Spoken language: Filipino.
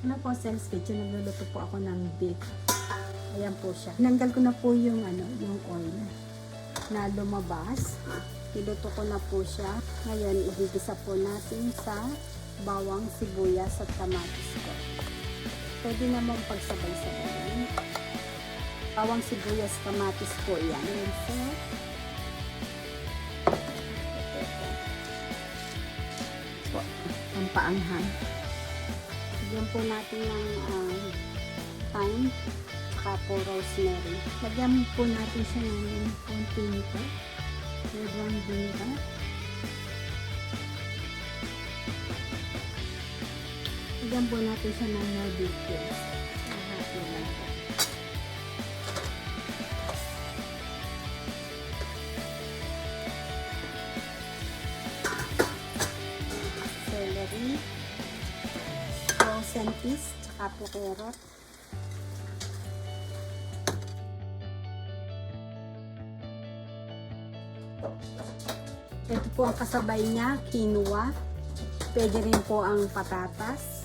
Ano po, Sel's Kitchen, nagluluto po ako ng beef. Ayan po siya. Nanggal ko na po yung, ano, yung oil na lumabas. Piluto ko na po siya. Ngayon, igigisa po natin sa bawang, sibuyas at kamatis ko. Pwede namang pagsabay-sabay. Bawang, sibuyas, kamatis po yan. Ayan, so, po, ang paanghang. Lagyan po natin ng um, thyme, saka po rosemary. Lagyan po natin siya ng konti nito. Red wine vinegar. Lagyan po natin siya ng Nordic paste. Hati lang po. Celery. Frozen peas, tsaka po carrot. Ito po ang kasabay niya, quinoa. Pwede rin po ang patatas.